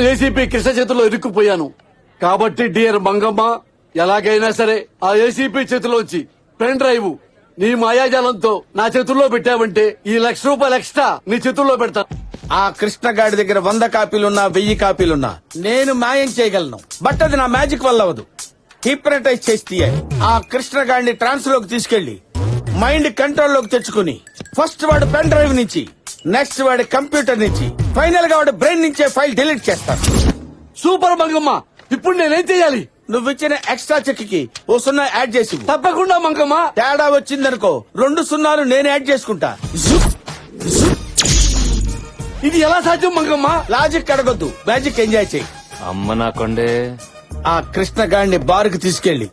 నేను ఏసీపీ కృష్ణ చేతిలో ఇరుక్కుపోయాను. కాబట్టి డియర్ మంగమ్మ ఎలాగైనా సరే ఆ ఏసీపీ చేతిలోంచి పెన్ డ్రైవ్ నీ మాయాజాలంతో నా చేతుల్లో పెట్టావంటే ఈ లక్ష రూపాయలు ఎక్స్ట్రా నీ చేతుల్లో పెడతా. ఆ కృష్ణగాడి దగ్గర వంద కాపీలున్నా వెయ్యి కాపీలున్నా నేను మాయం చేయగలను. బట్ అది నా మ్యాజిక్ వల్ల అవదు హిప్నటైజ్ చేసి తీయాలి. ఆ కృష్ణగాడిని ట్రాన్స్లోకి తీసుకెళ్ళి మైండ్ కంట్రోల్లోకి తెచ్చుకుని ఫస్ట్ వాడు పెన్ డ్రైవ్ నుంచి నెక్స్ట్ వాడి కంప్యూటర్ నుంచి ఫైనల్గా వాడు బ్రెయిన్ నుంచే ఫైల్ డిలీట్ చేస్తాను. సూపర్ మంగమ్మ ఇప్పుడు నేనేం చేయాలి? నువ్వు ఇచ్చిన ఎక్స్ట్రా చెక్కి ఓ సున్నా యాడ్ చేసి. తప్పకుండా మంగమ్మ. తేడా వచ్చిందనుకో రెండు సున్నాలు నేను యాడ్ చేసుకుంటా. ఇది ఎలా సాధ్యం మంగమ్మ? లాజిక్ అడగొద్దు మ్యాజిక్ ఎంజాయ్ చేయి. అమ్మ నా కొండే. ఆ కృష్ణ గాడిని బారుకు తీసుకెళ్ళి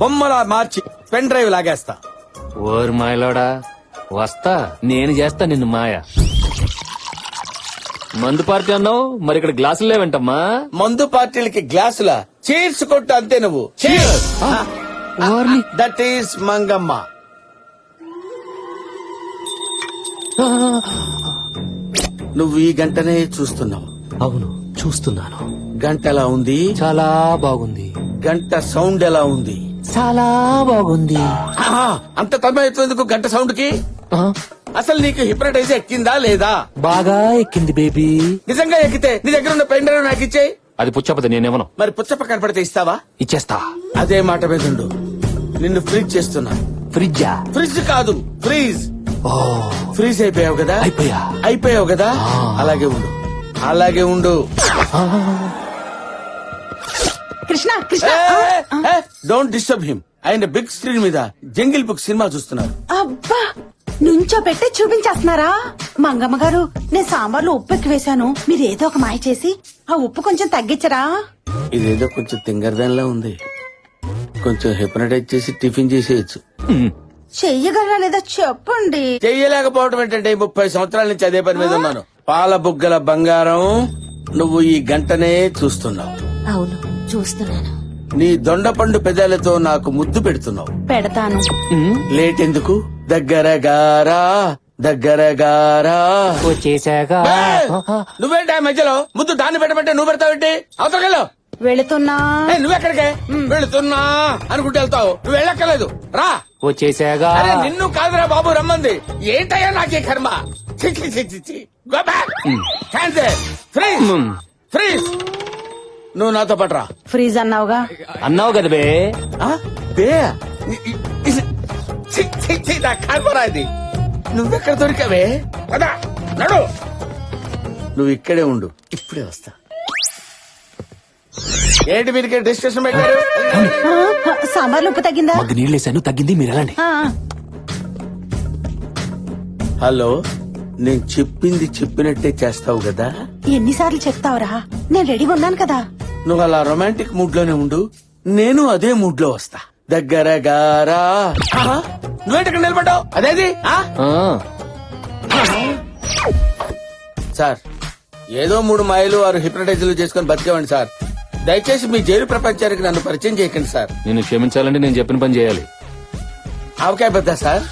బొమ్మలా మార్చి పెన్ డ్రైవ్ లాగేస్తా. ఓరు మాయలోడా వస్తా నేను చేస్తా నిన్ను మాయ. మందు పార్టీ అన్నావు? మరి ఇక్కడ గ్లాసులు లేవంటమ్మా. మందు పార్టీలకి గ్లాసుల? చీర్స్ కొట్టు అంతే నువ్వు. That is Mangamma. నువ్వు ఈ గంటనే చూస్తున్నావు. అవును చూస్తున్నాను. గంట ఎలా ఉంది? చాలా బాగుంది. గంట సౌండ్ ఎలా ఉంది? చాలా బాగుంది. అంత తమ్మేందుకు గంట సౌండ్కి అసలు నీకు హిప్నటైజ్ ఎక్కిందా లేదా? బాగా ఎక్కింది బేబీ. నిజంగా ఎక్కితే నీ దగ్గర ఉన్న పెన్ డ్రైవ్ నాకు ఇచ్చేయి. అది పుచ్చపతి నేనేమను? మరి పుచ్చప్ప కనపడితే ఇస్తావా? ఇచ్చేస్తా. అదే మాట మీద ఉండు నిన్ను ఫ్రీజ్ చేస్తున్నా. ఫ్రిడ్జా? ఫ్రిడ్జ్ కాదు ఫ్రీజ్ ఓ. ఫ్రీజ్ అయిపోయావు కదా? అయిపోయా? అయిపోయావు కదా. అలాగే ఉండు. అలాగే ఉండు. Krishna Krishna. Don't disturb him ఆయన బిగ్ స్క్రీన్ మీద జంగిల్ బుక్ సినిమా చూస్తున్నారు. అబ్బా! నుంచో పెట్టి చూపించేస్తున్నారా? మంగమ్మ గారు నేను సాంబార్లో ఉప్పు ఎక్కువ వేశాను. మీరు ఏదో ఒక మాయ చేసి ఆ ఉప్పు కొంచెం తగ్గించరా? ఇదేదో కొంచెం తింగరదానిలా ఉంది. కొంచెం హిప్నటైజ్ చేసి టిఫిన్ చేసేయచ్చు. చెయ్యగలరా లేదా చెప్పండి. చెయ్యలేకపోవడం ఏంటంటే ముప్పై సంవత్సరాల నుంచి అదే పని మీద ఉన్నాను. పాల బుగ్గల బంగారం నువ్వు ఈ గంటనే చూస్తున్నావు. అవును చూస్తున్నాను. నీ దొండపండు పెదాలతో నాకు ముద్దు పెడుతున్నావు. పెడతాను. లేట్ ఎందుకు దగ్గర గారా దగ్గర గారా వచ్చేసాగా! నువ్వేంటి ఆ మధ్యలో? ముద్దు దాన్ని పెట్టమంటే నువ్వు పెడతావేంటి అవతలకెళ్ళు వెళుతున్నా. నువ్వెక్కడికే వెళుతున్నా అనుకుంటూ వెళ్తావు. నువ్వు వెళ్ళక్కర్లేదు. రా. వచ్చేసాగా. అరే నిన్ను కాదురా బాబు రమ్మంది. ఏంటయ్యా నాకే కర్మ? చి, చి, చి, చి, నువ్వు నాతో పట్రా. ఫ్రీజ్ అన్నావుగా? అన్నావు కదా బే. ఆ? బే ఇ- ఇ- ఇ- చి, చి, చి, నా కర్మరా ఇది. నువ్వెక్కడ దొరికావే? పద నడు. నువ్వు ఇక్కడే ఉండు. ఇప్పుడే వస్తా. ఏంటి మీరు డిస్కషన్ పెట్టారు? ఆ, ఆ, సాంబార్లో ఉప్పు తగ్గిందా? మగ్గు నీళ్ళేసాను తగ్గింది మీరు ఆ, హలో నేను చెప్పింది చెప్పినట్టే చేస్తావు కదా? ఎన్నిసార్లు చెప్తావురా? నేను రెడీగా ఉన్నాను కదా. నువ్వు అలా రొమాంటిక్ మూడ్లోనే ఉండు. నేను అదే మూడ్లో వస్తా. దగ్గర గారా ఆహా, నువ్వేంటి నిలబడ్డావు? అదేది? సార్ ఏదో మూడు మాయలు వారు హిప్నటైజర్లు చేసుకుని బతికేవండి సార్. దయచేసి మీ జైలు ప్రపంచానికి నన్ను పరిచయం చేయకండి సార్. నిన్ను క్షమించాలంటే నేను చెప్పిన పని చేయాలి. ఆవకాయ పెద్ద సార్?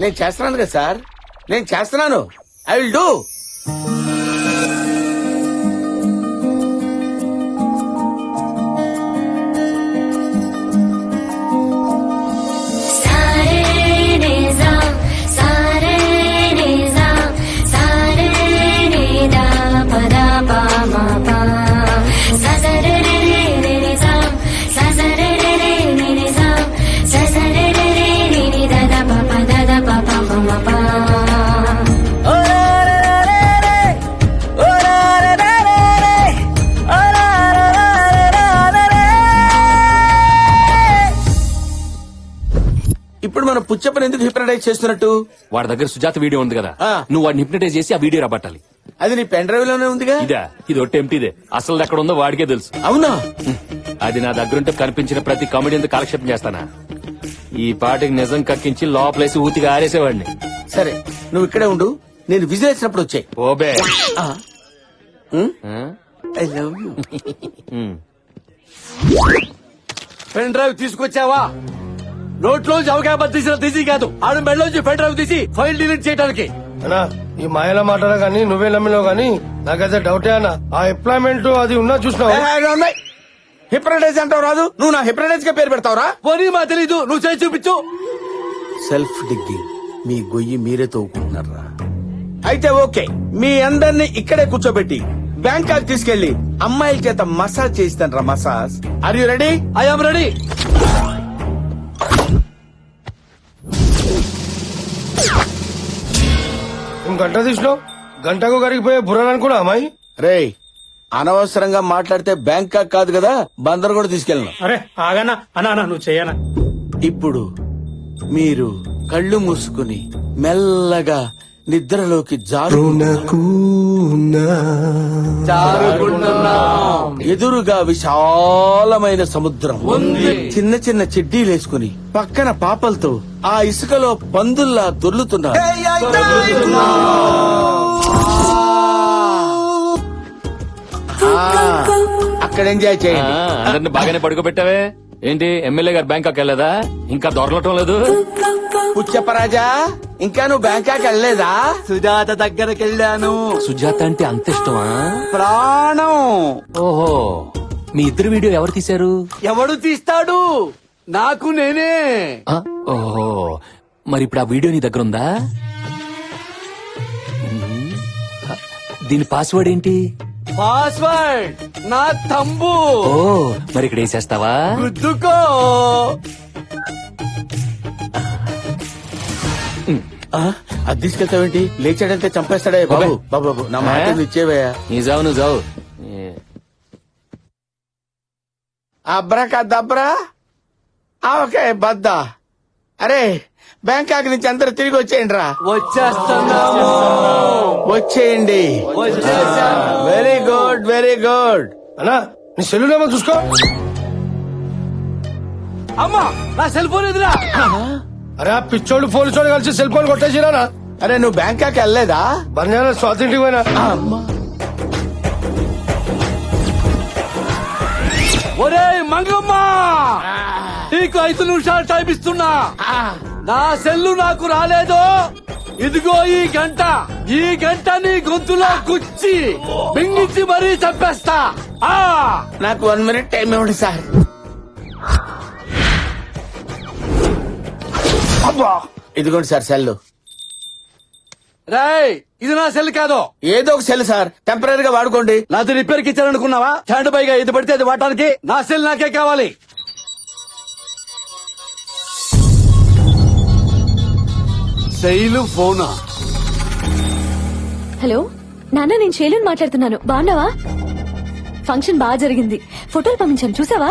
నేను చేస్తున్నాను కదా సార్. నేను చేస్తున్నాను. I will do. పుచ్చప్పని ఎందుకు హిప్నటైజ్ చేస్తున్నట్టు? వాడి దగ్గర సుజాత వీడియో ఉంది కదా. ఆ. నువ్వు వాడిని హిప్నటైజ్ చేసి ఆ వీడియో రాబట్టాలి. అది నీ పెన్ డ్రైవ్లోనే ఉందిగా? ఇదా ఇది ఒట్టి ఎంటీదే అసలు ఎక్కడ ఉందో వాడికే తెలుసు. అవునా? అది నా దగ్గరుంటే కనిపించిన ప్రతి కామెడీతో కాలక్షేపం చేస్తానా? ఈ పాటికి నిజం కక్కించి లోపలేసి ఊతిగా ఆరేసేవాడిని. సరే నువ్వు ఇక్కడే ఉండు. నేను విజిల్ వేసినప్పుడు వచ్చాయి. Obey? I love you. Pen drive తీసుకొచ్చావా? నోట్లో అవకాశం తీసిన తీసి కాదు ఆడు మెడలోంచి డ్రైవ్ తీసి ఫైల్ డిలీట్ చేయడానికి అన్నా ఈ మాయల మాటలు గాని నువ్వే నమ్మిలో గాని నాకైతే డౌటే అన్న. ఆ ఎంప్లాయ్మెంట్ అది ఉన్నా చూసినావు? హిప్రటైజ్ అంటావు రాదు? నువ్వు నా హిప్రటైజ్గా పేరు పెడతావురా? పోనీ మా తెలీదు నువ్వు చేసి చూపించు. సెల్ఫ్ డిగ్గింగ్ మీ గొయ్యి మీరే తవ్వుకుంటున్నారా అయితే ఓకే మీ అందరిని ఇక్కడే కూర్చోబెట్టి బ్యాంకాక్ తీసుకెళ్ళి అమ్మాయిల చేత మసాజ్ చేయిస్తాను రా massage are you ready I'm ready ఇంకో గంట తీసినావు? గంటకు కరిగిపోయే బుర్రని కూడా అమ్మాయి. రేయ్ అనవసరంగా మాట్లాడితే బ్యాంకాక్ కాదు కదా? బందర్ కూడా తీసుకెళ్ళను. అరే ఆగనా అన్నా అన్నా, నువ్వు చేయనా? ఇప్పుడు మీరు కళ్ళు మూసుకుని మెల్లగా నిద్రలోకి ఎదురుగా విశాలమైన సముద్రం. ఉంది. చిన్న చిన్న చెడ్డీలేసుకుని పక్కన పాపలతో ఆ ఇసుకలో పందుల్లా దొర్లుతున్నారు. అక్కడ ఎంజాయ్ చేయండి. అందరిని బాగానే పడుకోబెట్టావే? ఏంటి ఎమ్మెల్యే గారు బ్యాంకాక్ వెళ్ళదా ఇంకా దొరలటం లేదు? పుచ్చపరాజా ఇంకా నువ్వు బ్యాంకాక్ వెళ్ళలేదా? సుజాత దగ్గరికి వెళ్ళాను సుజాత అంటే అంత ఇష్టమా? ప్రాణం. ఓహో మీ ఇద్దరు వీడియో ఎవరు తీశారు? ఎవడు తీస్తాడు? నాకు నేనే. ఆ, ఓహో మరి ఇప్పుడు ఆ వీడియో నీ దగ్గర ఉందా? ఉమ్, ఆ, దీని పాస్వర్డ్ ఏంటి? పాస్వర్డ్ నా తంబు. ఓ మరి ఇక్కడ వేసేస్తావా? గుద్దుకో. అది తీసుకెళ్తావేంటి? లేచాడంటే చంపేస్తాడే బాబు. బాబు బాబు నా మాట? ఇచ్చేవయ్యా నీ జావు నువ్వు జావు ఏ, అబ్రకా దబ్రా ఓకే బద్దా. అరే బ్యాంకాక్ నుంచి అందరూ తిరిగి వచ్చేయండి రా. వచ్చేస్తున్నాము. వచ్చేయండి. వెరీ గుడ్ వెరీ గుడ్ అన్నా నీ సెల్లులో ఏమో చూసుకో. అమ్మా నా సెల్ ఫోన్ ఎదురా అరే ఆ పిచ్చోళ్ళు పోలీసోళ్ళు కలిసి సెల్ ఫోన్ కొట్టేసిరా అరే నువ్వు బ్యాంకాక్ వెళ్ళలేదా? బంజారా స్వాతంత్రికి పోయినా. ఒరే మంగమ్మ. నీకు ఐదు నిమిషాలు టైం ఇస్తున్నా. నా సెల్లు నాకు రాలేదు? ఇదిగో ఈ గంట. ఈ గంట నీ గొంతులో గుచ్చి బింగించి మరీ చంపేస్తా. ఆ! నాకు వన్ మినిట్ టైం ఇవ్వండి సార్. అబ్బా! ఇదిగోండి సార్ సెల్ రేయ్ ఇది నా సెల్ కాదు. ఏదో ఒక సెల్ సార్. టెంపరీగా వాడుకోండి. నాది రిపేర్కి ఇచ్చారనుకున్నావా? స్టాండ్ బైగా ఇది పడితే అది వాడటానికి నా సెల్ నాకే కావాలి. శైలు ఫోనా? హలో? నాన్న నేను శైలుని మాట్లాడుతున్నాను. బాగున్నావా? ఫంక్షన్ బాగా జరిగింది. ఫోటోలు పంపించాను. చూసావా?